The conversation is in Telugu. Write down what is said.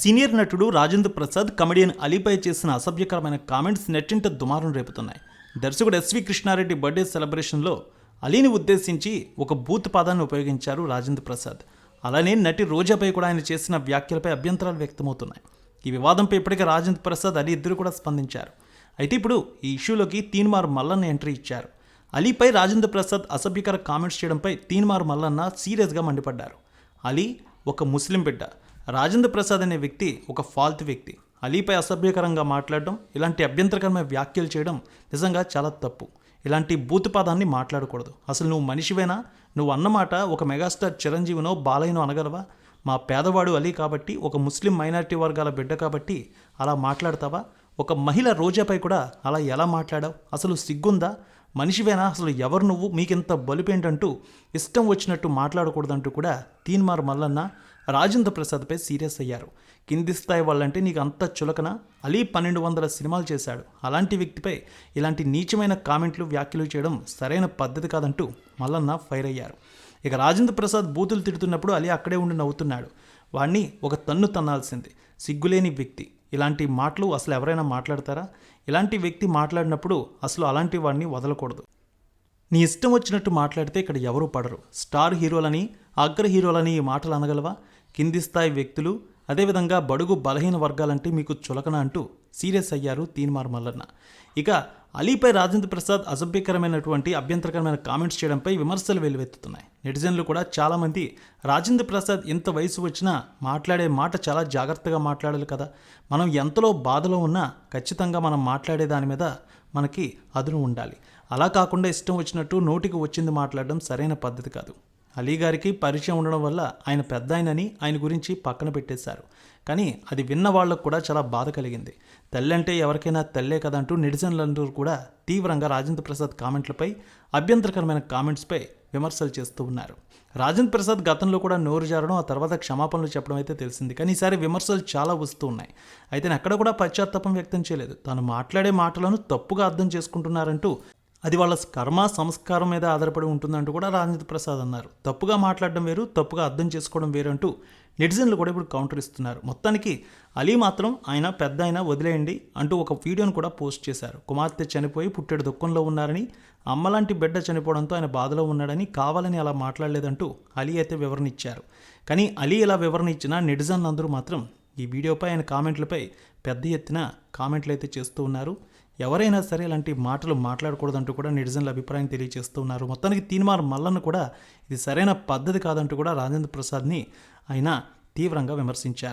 సీనియర్ నటుడు రాజేంద్ర ప్రసాద్ కమెడియన్ అలీపై చేసిన అసభ్యకరమైన కామెంట్స్ నెట్టింట దుమారం రేపుతున్నాయి. దర్శకుడు ఎస్వి కృష్ణారెడ్డి బర్త్డే సెలబ్రేషన్లో అలీని ఉద్దేశించి ఒక బూత్ పదాన్ని ఉపయోగించారు రాజేంద్ర ప్రసాద్. అలానే నటి రోజాపై కూడా ఆయన చేసిన వ్యాఖ్యలపై అభ్యంతరాలు వ్యక్తమవుతున్నాయి. ఈ వివాదంపై ఇప్పటికే రాజేంద్ర ప్రసాద్ అలీ ఇద్దరు కూడా స్పందించారు. అయితే ఇప్పుడు ఈ ఇష్యూలోకి తీన్మార్ మల్లన్న ఎంట్రీ ఇచ్చారు. అలీపై రాజేంద్ర ప్రసాద్ అసభ్యకర కామెంట్స్ చేయడంపై తీన్మార్ మల్లన్న సీరియస్గా మండిపడ్డారు. అలీ ఒక ముస్లిం బిడ్డ. రాజేంద్ర ప్రసాద్ అనే వ్యక్తి ఒక ఫాల్త్ వ్యక్తి. అలీపై అసభ్యకరంగా మాట్లాడడం ఇలాంటి అభ్యంతరకరమైన వ్యాఖ్యలు చేయడం నిజంగా చాలా తప్పు. ఇలాంటి భూతపాదాన్ని మాట్లాడకూడదు. అసలు నువ్వు మనిషివేనా? నువ్వు అన్నమాట ఒక మెగాస్టార్ చిరంజీవినో బాలయ్యనో అనగలవా? మా పేదవాడు అలీ కాబట్టి ఒక ముస్లిం మైనారిటీ వర్గాల బిడ్డ కాబట్టి అలా మాట్లాడతావా? ఒక మహిళ రోజాపై కూడా అలా ఎలా మాట్లాడావు? అసలు సిగ్గుందా? మనిషివేనా? అసలు ఎవరు నువ్వు? మీకింత బలుపేంటంటూ ఇష్టం వచ్చినట్టు మాట్లాడకూడదంటూ కూడా తీన్మార్ మల్లన్న రాజేంద్ర ప్రసాద్పై సీరియస్ అయ్యారు. కింది స్థాయి వాళ్ళంటే నీకు అంత చులకన. అలీ పన్నెండు వందల సినిమాలు చేశాడు. అలాంటి వ్యక్తిపై ఇలాంటి నీచమైన కామెంట్లు వ్యాఖ్యలు చేయడం సరైన పద్ధతి కాదంటూ మల్లన్న ఫైర్ అయ్యారు. ఇక రాజేంద్ర ప్రసాద్ బూతులు తిడుతున్నప్పుడు అలీ అక్కడే ఉండి నవ్వుతున్నాడు. వాణ్ణి ఒక తన్ను తన్నాల్సింది సిగ్గులేని వ్యక్తి. ఇలాంటి మాటలు అసలు ఎవరైనా మాట్లాడతారా? ఇలాంటి వ్యక్తి మాట్లాడినప్పుడు అసలు అలాంటి వాడిని వదలకూడదు. నీ ఇష్టం వచ్చినట్టు మాట్లాడితే ఇక్కడ ఎవరు పడరు. స్టార్ హీరోలని అగ్ర హీరోలని ఈ మాటలు అనగలవా? కింది స్థాయి వ్యక్తులు అదేవిధంగా బడుగు బలహీన వర్గాలంటే మీకు చులకన అంటూ సీరియస్ అయ్యారు తీన్మార్ మల్లన్న. ఇక అలీపై రాజేంద్ర ప్రసాద్ అసభ్యకరమైనటువంటి అభ్యంతరకరమైన కామెంట్స్ చేయడంపై విమర్శలు వెల్లువెత్తుతున్నాయి. నెటిజన్లు కూడా చాలామంది రాజేంద్ర ప్రసాద్ ఎంత వయసు వచ్చినా మాట్లాడే మాట చాలా జాగ్రత్తగా మాట్లాడాలి కదా. మనం ఎంతలో బాధలో ఉన్నా ఖచ్చితంగా మనం మాట్లాడే దాని మీద మనకి అదును ఉండాలి. అలా కాకుండా ఇష్టం వచ్చినట్టు నోటికి వచ్చింది మాట్లాడడం సరైన పద్ధతి కాదు. అలీ గారికి పరిచయం ఉండడం వల్ల ఆయన పెద్ద ఆయనని ఆయన గురించి పక్కన పెట్టేశారు. కానీ అది విన్న వాళ్ళకు కూడా చాలా బాధ కలిగింది. తల్లంటే అంటే ఎవరికైనా తల్లే కదంటూ నెటిజన్లందరూ కూడా తీవ్రంగా రాజేంద్ర ప్రసాద్ కామెంట్లపై అభ్యంతరకరమైన కామెంట్స్పై విమర్శలు చేస్తూ ఉన్నారు. రాజేంద్ర ప్రసాద్ గతంలో కూడా నోరు జారడం ఆ తర్వాత క్షమాపణలు చెప్పడం అయితే తెలిసింది. కానీ ఈసారి విమర్శలు చాలా వస్తూ ఉన్నాయి. అయితే నేను ఎక్కడ కూడా పశ్చాత్తాపం వ్యక్తం చేయలేదు. తాను మాట్లాడే మాటలను తప్పుగా అర్థం చేసుకుంటున్నారంటూ అది వాళ్ళ కర్మ సంస్కారం మీద ఆధారపడి ఉంటుందంటూ కూడా రాజేంద్ర ప్రసాద్ అన్నారు. తప్పుగా మాట్లాడడం వేరు తప్పుగా అర్థం చేసుకోవడం వేరంటూ నెటిజన్లు కూడా ఇప్పుడు కౌంటర్ ఇస్తున్నారు. మొత్తానికి అలీ మాత్రం ఆయన పెద్ద ఆయన వదిలేయండి అంటూ ఒక వీడియోను కూడా పోస్ట్ చేశారు. కుమార్తె చనిపోయి పుట్టెడు దుఃఖంలో ఉన్నారని అమ్మలాంటి బిడ్డ చనిపోవడంతో ఆయన బాధలో ఉన్నాడని కావాలని అలా మాట్లాడలేదంటూ అలీ అయితే వివరణ ఇచ్చారు. కానీ అలీ ఇలా వివరణ ఇచ్చినా నెటిజన్లు అందరూ మాత్రం ఈ వీడియోపై ఆయన కామెంట్లపై పెద్ద ఎత్తున కామెంట్లు అయితే చేస్తూ ఉన్నారు. ఎవరైనా సరే ఇలాంటి మాటలు మాట్లాడకూడదంటూ కూడా నెటిజన్ల అభిప్రాయం తెలియజేస్తూ ఉన్నారు. మొత్తానికి తీన్మార్ మల్లన్న కూడా ఇది సరైన పద్ధతి కాదంటూ కూడా రాజేంద్ర ప్రసాద్ని ఆయన తీవ్రంగా విమర్శించారు.